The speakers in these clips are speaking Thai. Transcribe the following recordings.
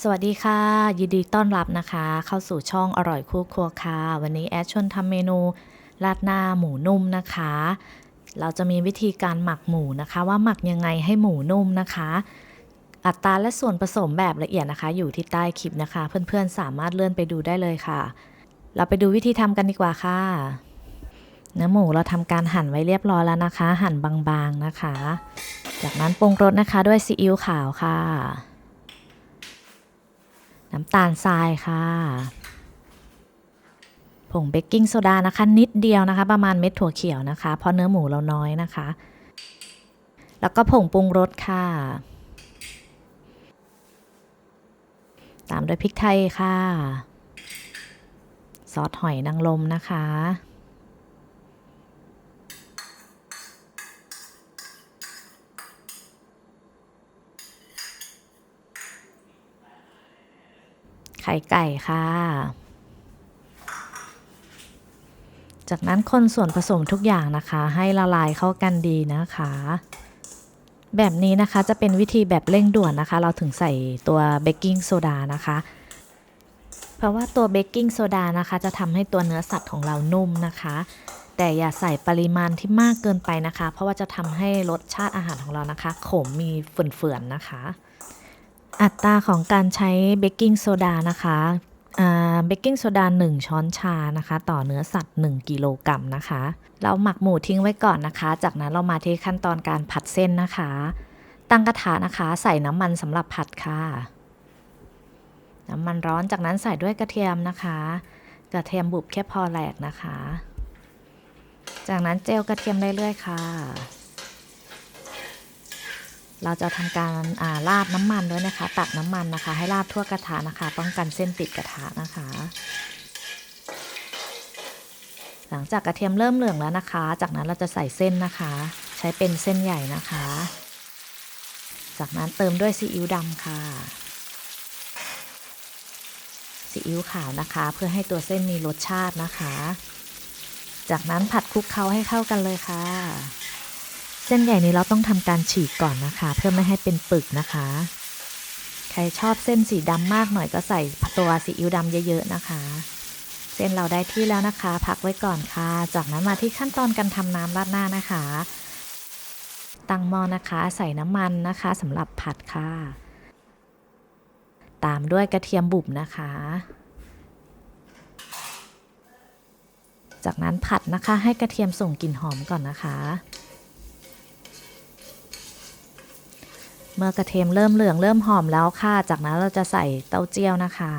สวัสดีค่ะ ยินดีต้อนรับนะคะ เข้าสู่ช่องอร่อยคู่ครัวค่ะ วันนี้แอดชวนทำเมนูราดหน้าหมูนุ่มนะคะ เราจะมีวิธีการหมักหมูนะคะ ว่าหมักยังไงให้หมูนุ่มนะคะ อัตราและส่วนผสมแบบละเอียดนะคะ อยู่ที่ใต้คลิปนะคะ เพื่อนๆสามารถเลื่อนไปดูได้เลยค่ะ เราไปดูวิธีทำกันดีกว่าค่ะ เนื้อหมูเราทำการหั่นไว้เรียบร้อยแล้วนะคะ หั่นบางๆนะคะ จากนั้นปรุงรสนะคะด้วยซีอิ๊วขาวค่ะ น้ำตาลทรายค่ะผงเบกกิ้งโซดานะคะ นิดเดียวนะคะ ประมาณเม็ดถั่วเขียวนะคะ เพราะเนื้อหมูเราน้อยนะคะ แล้วก็ผงปรุงรสค่ะ ตามด้วยพริกไทยค่ะ ซอสหอยนางรมนะคะ ไข่ไก่ค่ะ จากนั้นคนส่วนผสมทุกอย่างนะคะ ให้ละลายเข้ากันดีนะคะ แบบนี้นะคะจะเป็นวิธีแบบเร่งด่วนนะคะ เราถึงใส่ตัวเบกกิ้งโซดานะคะ เพราะว่าตัวเบกกิ้งโซดานะคะ จะทำให้ตัวเนื้อสัตว์ของเรานุ่มนะคะแต่อย่าใส่ปริมาณที่มากเกินไปนะคะ เพราะว่าจะทำให้รสชาติอาหารของเรานะคะ ขมมีเฟื่อนๆนะคะ อัตราของการใช้เบกกิ้งโซดานะคะเบกกิ้งโซดา1 ช้อนชานะคะ ต่อเนื้อสัตว์ 1 กิโลกรัมนะคะ เราหมักหมูทิ้งไว้ก่อนนะคะ จากนั้นเรามาที่ขั้นตอนการผัดเส้นนะคะ ตั้งกระทะนะคะ ใส่น้ำมันสำหรับผัดค่ะ น้ำมันร้อนจากนั้นใส่ด้วยกระเทียมนะคะ กระเทียมบุบแค่พอแหลกนะคะ จากนั้นเจลกระเทียมเรื่อยๆค่ะ เราจะทำการราดน้ำมันด้วยนะคะ ตักน้ำมันนะคะ ให้ราดทั่วกระทะนะคะ ป้องกันเส้นติดกระทะนะคะ หลังจากกระเทียมเริ่มเหลืองแล้วนะคะ จากนั้นเราจะใส่เส้นนะคะ ใช้เป็นเส้นใหญ่นะคะ จากนั้นเติมด้วยซีอิ๊วดำค่ะซีอิ๊วขาวนะคะ เพื่อให้ตัวเส้นมีรสชาตินะคะ จากนั้นผัดคลุกเคล้าให้เข้ากันเลยค่ะ เส้นใหญ่นี้เราต้องทำการฉีกก่อนนะคะ เพื่อไม่ให้เป็นปึกนะคะ ใครชอบเส้นสีดำมากหน่อยก็ใส่ตัวซีอิ๊วดำเยอะๆนะคะ เส้นเราได้ที่แล้วนะคะ พักไว้ก่อนค่ะ จากนั้นมาที่ขั้นตอนการทำน้ำราดหน้านะคะ ตั้งหม้อนะคะ ใส่น้ำมันนะคะสำหรับผัดค่ะ ตามด้วยกระเทียมบุบนะคะจากนั้นผัดนะคะให้กระเทียมส่งกลิ่นหอมก่อนนะคะ เมื่อกระเทียมเริ่มเหลืองเริ่มหอมแล้วค่ะ จากนั้นเราจะใส่เต้าเจี้ยวนะคะ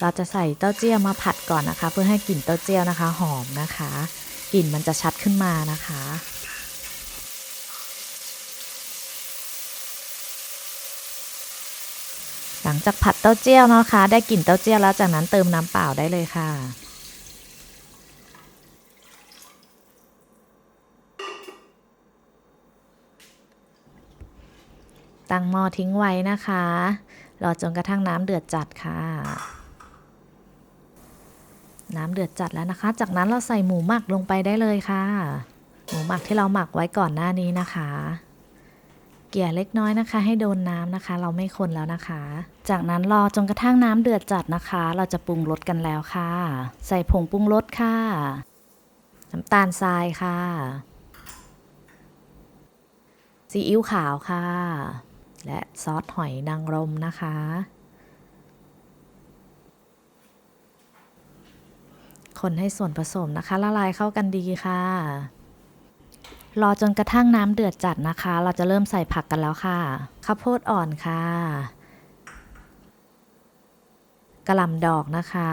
เราจะใส่เต้าเจี้ยวมาผัดก่อนนะคะ เพื่อให้กลิ่นเต้าเจี้ยวนะคะ หอมนะคะ กลิ่นมันจะชัดขึ้นมานะคะหลังจากผัดเต้าเจี้ยวนะคะ ได้กลิ่นเต้าเจี้ยวแล้วจากนั้นเติมน้ำเปล่าได้เลยค่ะ ตั้งหม้อทิ้งไว้นะคะ รอจนกระทั่งน้ำเดือดจัดค่ะ น้ำเดือดจัดแล้วนะคะ จากนั้นเราใส่หมูหมักลงไปได้เลยค่ะ หมูหมักที่เราหมักไว้ก่อนหน้านี้นะคะ เกลี่ยเล็กน้อยนะคะ ให้โดนน้ำนะคะ เราไม่คนแล้วนะคะ จากนั้นรอจนกระทั่งน้ำเดือดจัดนะคะ เราจะปรุงรสกันแล้วค่ะ ใส่ผงปรุงรสค่ะ น้ำตาลทรายค่ะซีอิ๊วขาวค่ะ และซอสหอยนางรมนะคะ คนให้ส่วนผสมนะคะละลายเข้ากันดีค่ะ รอจนกระทั่งน้ำเดือดจัดนะคะ เราจะเริ่มใส่ผักกันแล้วค่ะ ข้าวโพดอ่อนค่ะกระหล่ำดอกนะคะ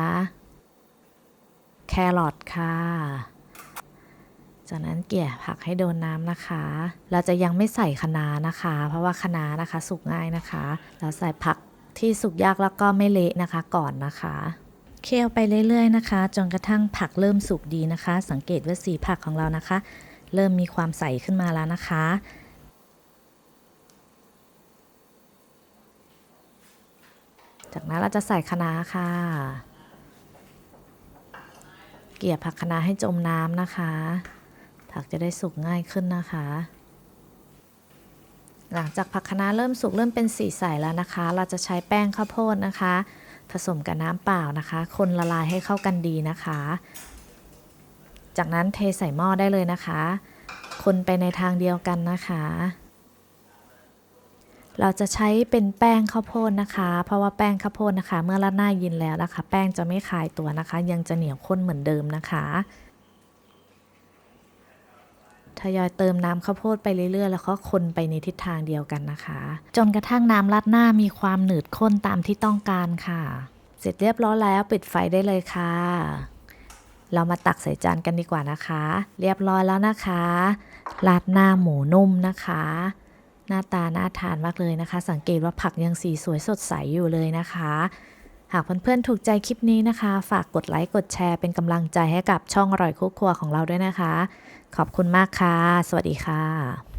แครอทค่ะ จากนั้นเกลี่ยผักให้โดนน้ำนะคะ เราจะยังไม่ใส่คะน้านะคะ เพราะว่าคะน้านะคะ สุกง่ายนะคะ เราใส่ผักที่สุกยากแล้วก็ไม่เละนะคะก่อนนะคะ เคี่ยวไปเรื่อยๆนะคะ จนกระทั่งผักเริ่มสุกดีนะคะ สังเกตว่าสีผักของเรานะคะ เริ่มมีความใสขึ้นมาแล้วนะคะจากนั้นเราจะใส่คะน้าค่ะ เกลี่ยผักคะน้าให้จมน้ำนะคะ ผักจะได้สุกง่ายขึ้นนะคะ หลังจากผักคะน้าเริ่มสุกเริ่มเป็นสีใสแล้วนะคะ เราจะใช้แป้งข้าวโพดนะคะ ผสมกับน้ำเปล่านะคะ คนละลายให้เข้ากันดีนะคะ จากนั้นเทใส่หม้อได้เลยนะคะ คนไปในทางเดียวกันนะคะเราจะใช้เป็นแป้งข้าวโพดนะคะ เพราะว่าแป้งข้าวโพดนะคะ เมื่อราดหน้าเยินแล้วนะคะ แป้งจะไม่คลายตัวนะคะ ยังจะเหนียวข้นเหมือนเดิมนะคะ ทยอยเติมน้ำข้าวโพดไปเรื่อยๆ แล้วก็คนไปในทิศทางเดียวกันนะคะ จนกระทั่งน้ำราดหน้ามีความหนืดข้นตามที่ต้องการค่ะ เสร็จเรียบร้อยแล้วปิดไฟได้เลยค่ะ เรามาตักใส่จานกันดีกว่านะคะ เรียบร้อยแล้วนะคะราดหน้าหมูนุ่มนะคะ หน้าตาน่าทานมากเลยนะคะ สังเกตว่าผักยังสีสวยสดใสอยู่เลยนะคะ หากเพื่อนๆถูกใจคลิปนี้นะคะ ฝากกดไลค์กดแชร์เป็นกำลังใจให้กับช่องอร่อยคู่ครัวของเราด้วยนะคะ ขอบคุณมากค่ะ สวัสดีค่ะ